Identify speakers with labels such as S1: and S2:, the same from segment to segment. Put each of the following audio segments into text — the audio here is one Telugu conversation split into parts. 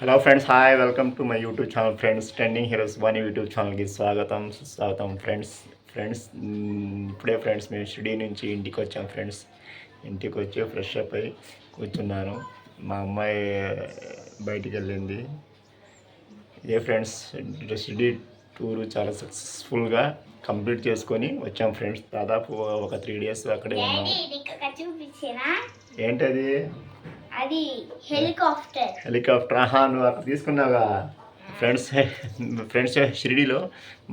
S1: Hello friends hi welcome to my YouTube channel friends trending heroes one YouTube ఛానల్కి స్వాగతం సుస్వాగతం ఫ్రెండ్స్ ఫ్రెండ్స్ ఇప్పుడే ఫ్రెండ్స్ మేము స్టడీ నుంచి ఇంటికి వచ్చాం ఫ్రెండ్స్ ఇంటికి వచ్చి ఫ్రెష్ అప్ అయి కూర్చున్నాను. మా అమ్మాయి బయటికి వెళ్ళింది. ఏ ఫ్రెండ్స్ స్టడీ టూర్ చాలా సక్సెస్ఫుల్గా కంప్లీట్ చేసుకొని వచ్చాం ఫ్రెండ్స్ దాదాపు ఒక త్రీ డేస్ అక్కడే ఉన్నాం. ఏంటది?
S2: అది హెలికాప్టర్.
S1: హెలికాప్టర్. ఆహా నువ్వు అక్కడ తీసుకున్నావా ఫ్రెండ్స్ ఫ్రెండ్స్ షిరిడీలో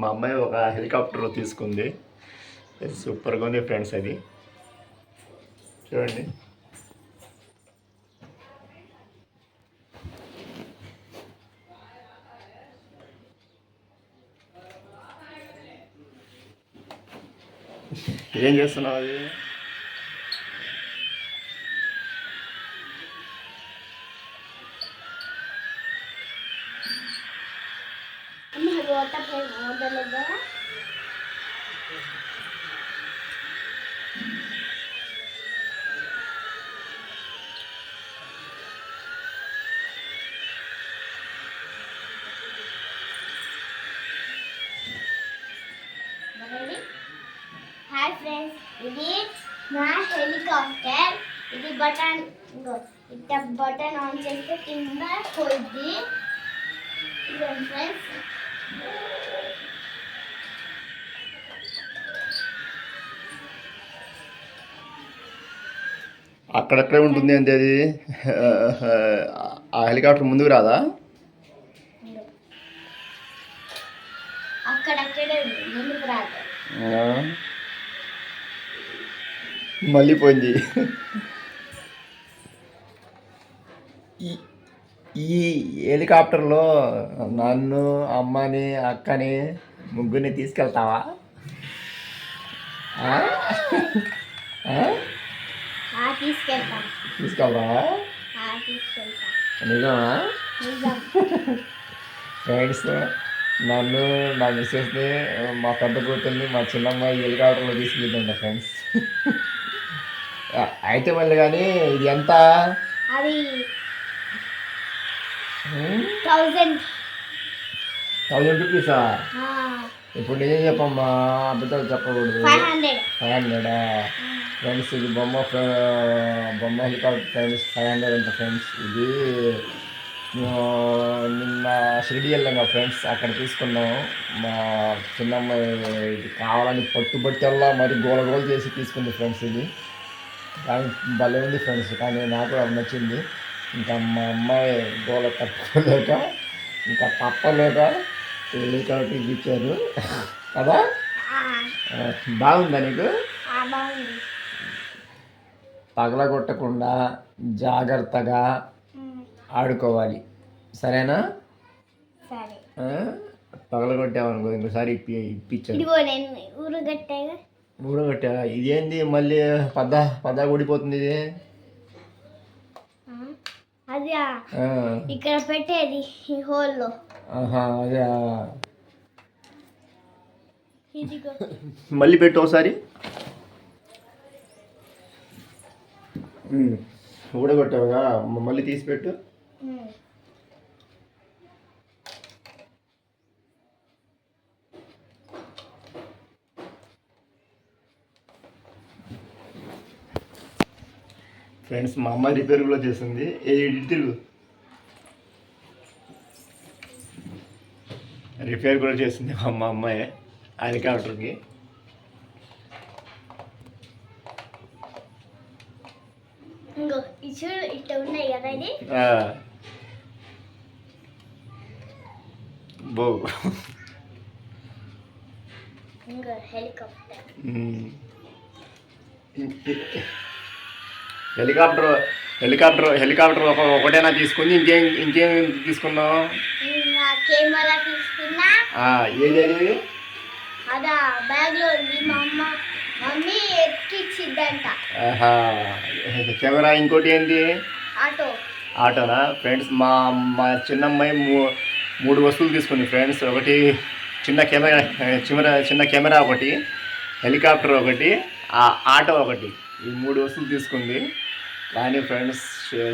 S1: మా అమ్మాయి ఒక హెలికాప్టర్ తీసుకుంది. సూపర్గా ఉంది ఫ్రెండ్స్ అది. చూడండి. ఏం చేస్తున్నావు అది?
S2: అమ్మ రోత హాయ్ ఫ్రెండ్స్ ఇది నా హెలికాప్టర్ ఇది బటన్ ఇంకో బటన్ ఆన్ చేస్తే కింద పోయింది ఫ్రెండ్స్
S1: అక్కడక్కడే ఉంటుంది అంతే అది ఆ హెలికాప్టర్ ముందుకు రాదా. మళ్ళీ పోయింది. ఈ- హెలికాప్టర్లో నన్ను అమ్మని అక్కని ముగ్గురిని తీసుకెళ్తావా? తీసుకెళ్తావా? నిజమా?
S2: నిజం.
S1: ఫ్రెండ్స్ నన్ను నా మిస్సెస్ని మా పెద్ద కూతుర్ని మా చిన్నమ్మాయి హెలికాప్టర్లో తీసుకెళ్తుంటా ఫ్రెండ్స్ అయితే మళ్ళీ కానీ ఇది ఎంత?
S2: అది థౌజండ్.
S1: థౌజండ్ రూపీసా ఇప్పుడు నిజం చెప్పమ్మా అబద్ధాలు చెప్పకూడదు.
S2: Five hundred.
S1: ఫ్రెండ్స్ ఇది బొమ్మ బొమ్మ హెలికాప్టర్ ఫ్రెండ్స్ ఫైవ్ హండ్రెడ్ అంట ఫ్రెండ్స్. ఇది నిన్న షిరిడి వెళ్ళాం కదా ఫ్రెండ్స్ అక్కడ తీసుకున్నాం. మా చిన్నమ్మాయి ఇది కావాలని పట్టుబట్టల్లా మరి గోల గోల చేసి తీసుకుంది ఫ్రెండ్స్ ఇది. కానీ భలే ఉంది ఫ్రెండ్స్ కానీ నాకు అది నచ్చింది. ఇంకా మా అమ్మాయి గోల తట్టుకోలేక ఇంకా తప్పలేక హెలికాప్టర్ ఇచ్చారు. కదా? బాగుందా నీకు?
S2: బాగుంది.
S1: పగలగొట్టకుండా జాగ్రత్తగా ఆడుకోవాలి. సరేనా? పగలగొట్టామనుకో ఇంకోసారి ఇప్పి ఇప్పించాను
S2: ఇదిగో నేను ఊరు గట్టాగా
S1: ఊడగొట్టా ఇదేంది మళ్ళీ పద్ద పద్ద ఊడిపోతుంది ఇది?
S2: అది ఇక్కడ పెట్టేది ఈ హోల్లో.
S1: ఆహా అదే మళ్ళీ పెట్టు ఒకసారి. ఊడగొట్టావుగా మళ్ళీ తీసి పెట్టు. ఫ్రెండ్స్ మా అమ్మ రిపేర్ కూడా చేసింది. ఏ తిరుగు. రిపేర్ కూడా చేసింది మా అమ్మ అమ్మాయి. హెలికాప్టర్కి. బో.
S2: హెలికాప్టర్.
S1: హెలికాప్టర్ హెలికాప్టర్ హెలికాప్టర్ ఒక ఒకటేనా తీసుకుంది ఇంకేం ఇంకేం తీసుకున్నావు? ఏది కెమెరా ఇంకోటి ఏంటి
S2: ఆటో.
S1: ఆటోనా? ఫ్రెండ్స్ మా మా చిన్నమ్మాయి మూడు వస్తువులు తీసుకుంది ఫ్రెండ్స్. ఒకటి చిన్న కెమెరా చిన్న చిన్న కెమెరా ఒకటి హెలికాప్టర్ ఒకటి ఆటో ఒకటి. ఈ మూడు వస్తువులు తీసుకుంది. కానీ ఫ్రెండ్స్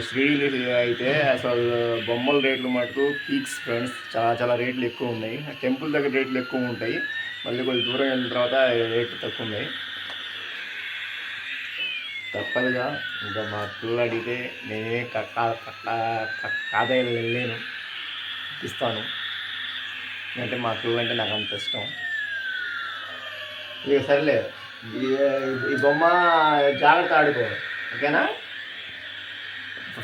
S1: శ్రీడి అయితే అసలు బొమ్మల రేట్లు మటుకు పీక్స్ ఫ్రెండ్స్ చాలా చాలా రేట్లు ఎక్కువ ఉన్నాయి. టెంపుల్ దగ్గర రేట్లు ఎక్కువ ఉంటాయి. మళ్ళీ కొంచెం దూరం వెళ్ళిన తర్వాత రేట్లు తక్కువ ఉన్నాయి. తప్పదుగా. ఇంకా మా పిల్లలు అడిగితే నేనే కాదా వెళ్ళలేను. ఇస్తాను. అంటే మా పిల్లలు అంటే నాకు అంత ఇష్టం. ఇక సర్లే. ఈ బొమ్మ జాగ్రత్త ఆడుకో. ఓకేనా?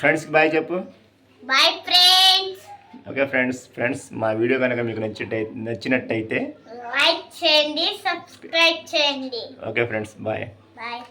S1: ఫ్రెండ్స్కి బాయ్ చెప్పు.
S2: Bye friends
S1: okay friends friends మా వీడియో కనుక మీకు నచ్చినట్టయి నచ్చినట్టయితే
S2: లైక్ చేయండి సబ్స్క్రైబ్ చేయండి.
S1: Okay friends bye
S2: bye